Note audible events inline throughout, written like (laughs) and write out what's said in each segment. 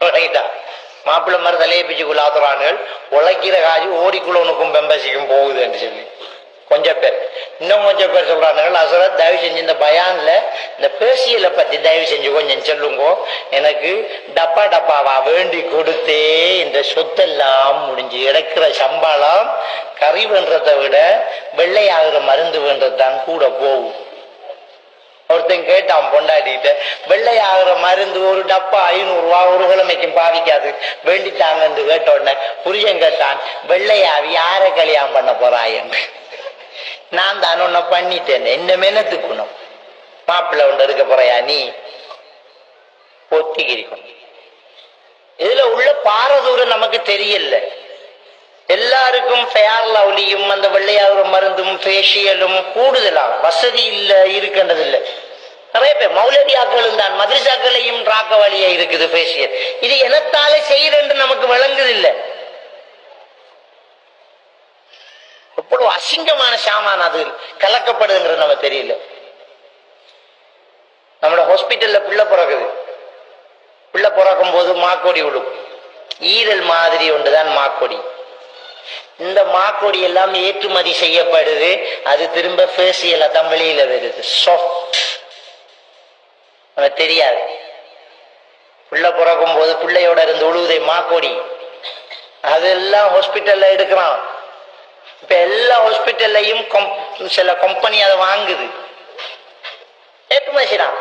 விளங்கிட்டா மாப்பிள்ளை மாதிரி தலையை பிச்சு குலாத்துறானுகள் உழைக்கிற காசு ஓடிக்குள்ளவனுக்கும் பெம்பசிக்கும் போகுதுன்னு சொல்லி. கொஞ்சம் பேர். இன்னும் கொஞ்சம் பேர் சொல்றானுங்கள் அசரத் தயவு செஞ்சு இந்த பயான்ல இந்த பேசியலை பத்தி தயவு செஞ்சு கொஞ்சம் சொல்லுங்க. எனக்கு டப்பா டப்பாவா வேண்டி கொடுத்தே இந்த சொத்தெல்லாம் முடிஞ்சு இறக்குற சம்பளம் கறி வென்றதை விட வெள்ளையாகிற மருந்து வென்றது தான் கூட போகும். ஒருத்தன் கேட்டான் பொண்டாடிட்டு வெள்ளையாகிற மருந்து ஒரு டப்பா ஐநூறு ஒரு கிழமைக்கும் பாவிக்காது வேண்டிட்டாங்கன்னு கேட்ட உடனே புரியன் கேட்டான் வெள்ளையாவி யாரை கல்யாணம் பண்ண போறாயன்னு நான் தான் உன்னை பண்ணிட்டேன் என்ன மெனத்துக்கணும் மாப்பிள்ளை ஒன்று இருக்க போறையா நீ? ஒத்திகிரிக்கணும். இதுல உள்ள பாரதூரம் நமக்கு தெரியல. எல்லாருக்கும் ஃபேர் லவ்லியும் அந்த வெள்ளையாகிற மருந்தும் ஃபேஷியலும் கூடுதலாம் வசதி இல்லை இருக்கின்றது இல்லை நிறைய பேர் மௌலவியாக்களும் தான் மதுரசாக்களையும் ராக்க வழியா இருக்குது ஃபேஷியல் இது எனத்தால செய்யறேன்னு நமக்கு விளங்குது இல்ல எவ்வளவு அசிங்கமான சாமான் அது. கலக்கப்படுதுங்கிறது நம்ம தெரியல. நம்மளோட ஹாஸ்பிட்டல்ல பிள்ளை பிறகுது. பிள்ளை பிறக்கும் போது மாக்கொடி விடும் ஈரல் மாதிரி ஒன்றுதான் மாக்கொடி. இந்த மாக்கொடி எல்லாம் ஏற்றுமதி செய்யப்படுது. அது திரும்ப ஃபேசியல தான் வெளியில வருது. சாஃப்ட் நமக்கு தெரியாது. பிள்ளை பிறக்கும் போது பிள்ளையோட இருந்து உழுவுதை மாக்கொடி. அதெல்லாம் ஹாஸ்பிட்டல்ல எடுக்கிறான். இப்ப எல்லா ஹாஸ்பிட்டல்லையும் சில கம்பெனி அதை வாங்குது. ஏற்றுமதி செய்யறான்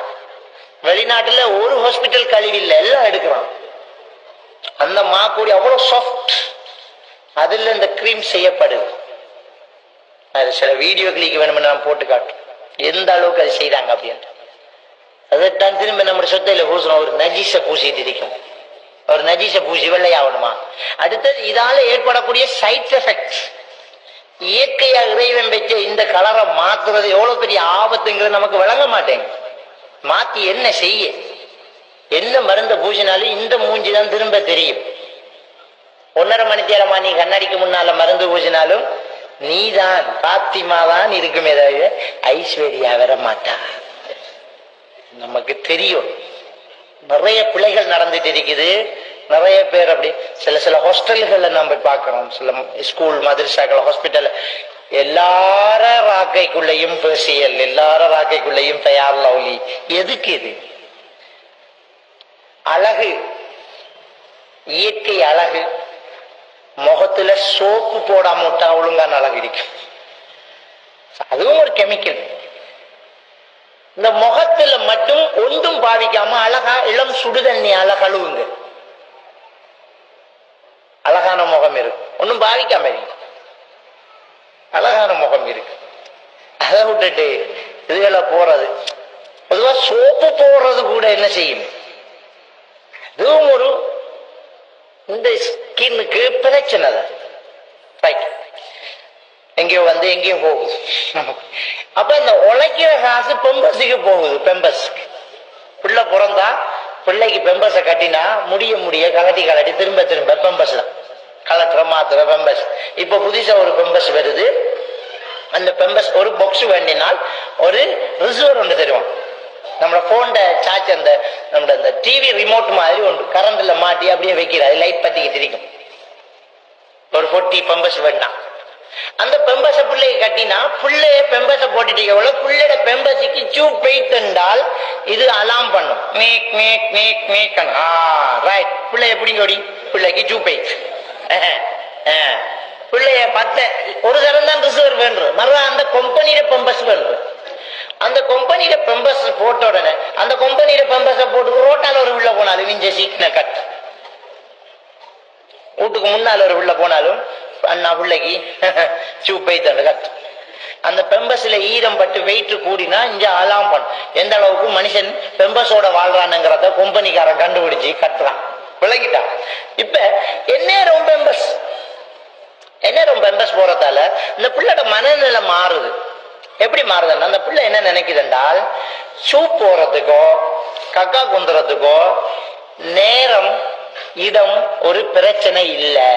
வெளிநாட்டுல ஒரு ஹாஸ்பிட்டல் கழிவு இல்லை எல்லாம் எடுக்கிறான். அந்த மாக்கொடி அவ்வளவு சாஃப்ட் அதுல இந்த கிரீம் செய்யப்படுது. அது சில வீடியோ கிளிக்கு வேணும்னு நான் போட்டு காட்டும் எந்த அளவுக்கு அது செய்யறாங்க அப்படின்ட்டு. அதைத்தான் திரும்ப நம்ம சொத்தையில பூசணும் ஒரு நஜீச பூசிட்டு இருக்கும் ஒரு நஜீச பூசி வெள்ளையாகணுமா அடுத்தது இதால ஏற்படக்கூடிய சைட் எஃபெக்ட்ஸ் இயற்கையா இறைவன் வச்ச இந்த கலரை மாத்துறது எவ்வளவு பெரிய ஆபத்துங்கிறது நமக்கு விளங்க மாட்டேங்க மாத்தி என்ன செய்ய என்ன மருந்த பூசினாலும் இந்த மூஞ்சி தான் திரும்ப தெரியும் ஒன்னரை மணி நேரமா நீ கண்ணாடிக்கு முன்னால மருந்து பூசினாலும் நீதான் பாத்திமா தான் இருக்குமே தவிர ஐஸ்வர்யா வர மாட்டா நமக்கு தெரியும். நிறைய பிள்ளைகள் நடந்துட்டு இருக்குது. நிறைய பேர் அப்படி சில சில ஹாஸ்டல்கள்ல நம்ம பார்க்கிறோம். சில ஸ்கூல் மதரசாக்கள் ஹாஸ்பிட்டல் எல்லார ராக்கைக்குள்ளேயும் பேசியல் எல்லார ராக்கைக்குள்ளேயும் தயார் லவ்லி. எதுக்கு இது? அழகு. இயற்கை அழகு. முகத்துல சோப்பு போடாம விட்டா ஒழுங்கான அழகு இருக்கும் அதுவும் ஒரு கெமிக்கல் இந்த முகத்துல மட்டும் ஒன்றும் பாவிக்காம அழகா இளம் சுடுதண்ணி அழகழுவுங்க அழகான முகம் இருக்கு. ஒன்றும் பாவிக்காம இருக்கு அழகான முகம் இருக்கு. அதை விட்டுட்டு இதுகளை போறது. பொதுவா சோப்பு போடுறது கூட என்ன செய்யும்? இதுவும் ஒரு இந்த ஸ்கின்னுக்கு பிரச்சனை தான். ரைட் எங்கேயோ வந்து எங்கேயும் போகும். கிடைக்கிற காசு பெம்பஸுக்கு போகுது பெம்பஸ்க்கு. பிள்ளை பிறந்தா பிள்ளைக்கு பெம்பஸை கட்டினா முடிய முடிய கலட்டி கலட்டி திரும்ப திரும்ப பெம்பஸ் தான். கலட்டுற மாத்துற பெம்பஸ். இப்ப புதுசா ஒரு பெம்பஸ் வருது. அந்த பெம்பஸ் ஒரு பொக்ஸ் வேண்டினால் ஒரு ரிசர்வர் ஒன்று தருவான். நம்மளோட போன்ட சார்ஜ் அந்த நம்மளோட அந்த டிவி ரிமோட் மாதிரி ஒன்று கரண்ட்ல மாட்டி அப்படியே வைக்கிறாரு. லைட் பத்திக்கிட்டு இருக்கும் ஒரு பொட்டி பெம்பஸ் வேண்டாம். அந்த பெம்பச பிள்ளையை கட்டினா பிள்ளைய பெம்பச போட்டுட்டீங்க பிள்ளையோட பெம்பசிக்கு சூ பெய்த்தென்றால் இது அலாம் பண்ணும். Make make make make ah right பிள்ளை எப்படி ஓடி. பிள்ளைக்கு சூ (laughs) பெய்த் பிள்ளைய பத்த ஒரு தரம் தான் ரிசர்வ் வேண்டும் மறுபடியும் அந்த கம்பெனியில பெம்பஸ் வேண்டும் அந்த கம்பெனியில பெம்பஸ் போட்ட உடனே அந்த கம்பெனியில பெம்பஸ போட்டு ரோட்டால ஒரு உள்ள போனாலும் விஞ்ச சீக்கின கட் வீட்டுக்கு முன்னால ஒரு உள்ள போனாலும் அண்ணா பிள்ளைக்கு சூப்பை தண்டு கத்து அந்த பெம்பஸ்ல ஈரம் பட்டு வெயிட் கூடினா இங்க அலாம் பண்ணும் எந்த அளவுக்கு மனுஷன் பெம்பஸோட வாழ்றானுங்கிறத கொம்பனிக்காரன் கண்டுபிடிச்சு கட்டுறான். விளங்கிட்டான் இப்ப எந்நேரம் பெம்பஸ்? எந்நேரம் பெம்பஸ் போறதால இந்த பிள்ளையோட மனநிலை மாறுது. எப்படி மாறுதுன்னா அந்த பிள்ளை என்ன நினைக்குதுன்றால் சூப் போறதுக்கோ கக்கா குந்துறதுக்கோ நேரம் இடம் ஒரு பிரச்சனை இல்லை.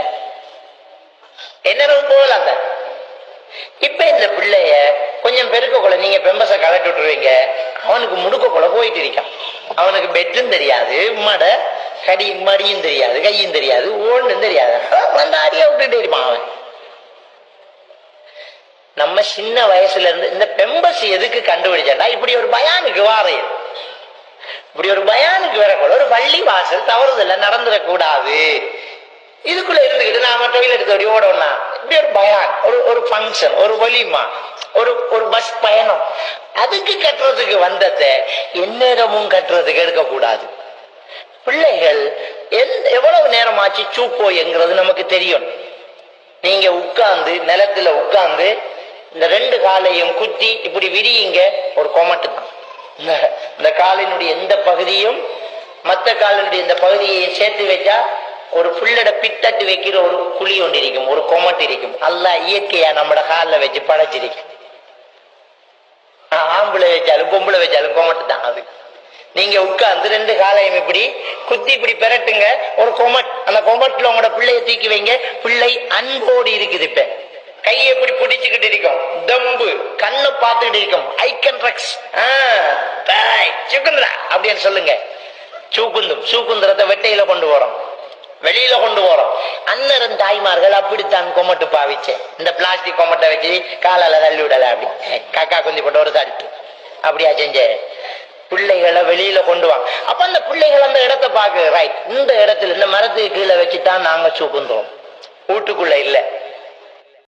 என்ன போகலாம் தான் இப்ப இந்த பிள்ளைய கொஞ்சம் பெருக்க கொள்ள நீங்க பெம்பச கலட்டி விட்டுருவீங்க. அவனுக்கு முடுக்க கொள்ள போயிட்டு இருக்கான். அவனுக்கு பெட்டும் தெரியாது மட கடி மடியும் தெரியாது கையும் தெரியாது ஓண்டும் தெரியாது. அந்த அடிய விட்டுட்டே இருப்பான் அவன். நம்ம சின்ன வயசுல இருந்து இந்த பெம்பஸ் எதுக்கு கண்டுபிடிச்சாண்டா இப்படி ஒரு பயானுக்கு வாரையும் இப்படி ஒரு பயானுக்கு வரக்கூட ஒரு பள்ளி வாசல் தவறுதல்ல நடந்துடக்கூடாது. இதுக்குள்ள இருந்துக்கிட்டு நாம டொய்லெட் எடுத்து ஓடணும்னா இப்படி ஒரு பயான் ஒரு ஒரு ஃபங்க்ஷன் ஒரு வலிமா ஒரு ஒரு பஸ் பயணம். அதுக்கு கட்டுறதுக்கு வந்ததை எந்நேரமும் கட்டுறதுக்கு எடுக்கக்கூடாது. பிள்ளைகள் எந்த எவ்வளவு நேரமாச்சு சூப்போ என்கிறது நமக்கு தெரியும். நீங்க உட்கார்ந்து நிலத்துல உட்கார்ந்து இந்த ரெண்டு காலையும் குத்தி இப்படி விரியுங்க ஒரு கொமட்டு தான் இந்த காலினுடைய எந்த பகுதியும் மத்த காலினுடைய இந்த பகுதியை சேர்த்து வச்சா ஒரு புல்லட பித்தட்டு வைக்கிற ஒரு குழி ஒன்று இருக்கும் ஒரு கொமட்டு இருக்கும். அல்ல இயற்கையா நம்மட காலில் வச்சு படைச்சிருக்கும். ஆஹ், ஆம்பளை வச்சாலும் பொம்பளை வச்சாலும் கொமட்டு தான் அது. நீங்க உட்கார்ந்து ரெண்டு காலையும் இப்படி குத்தி இப்படி பெரட்டுங்க ஒரு கொமட் அந்த கொமட்ல உங்களோட பிள்ளைய தூக்கி வைங்க பிள்ளை அன்போடு இருக்குது இப்ப. கையை இப்படி பிடிச்சுக்கிட்டு இருக்கும் தம்பு கண்ணு பார்த்துக்கிட்டு இருக்கும் ஐ கேன் ரக்ஸ் சுக்குந்தரா அப்படின்னு சொல்லுங்க. சூக்குந்தும் சூக்குந்தரத்தை வெட்டையில கொண்டு போறோம். வெளியில கொண்டு போறோம். அன்னரும் தாய்மார்கள் அப்படித்தான் கொமட்டு பாவிச்சேன். இந்த பிளாஸ்டிக் கொமட்டை வச்சு காலால தள்ளி விடல அப்படி. காக்கா குந்தி போட்டு ஒரு தட்டு அப்படியா செஞ்சேன் பிள்ளைகளை வெளியில கொண்டு வாங்க அப்ப அந்த பிள்ளைகள் அந்த இடத்தை பார்க்க. ரைட் இந்த இடத்துல இந்த மரத்துக்கு கீழே வச்சுதான் நாங்க சூக்குந்தோம் வீட்டுக்குள்ள இல்லை.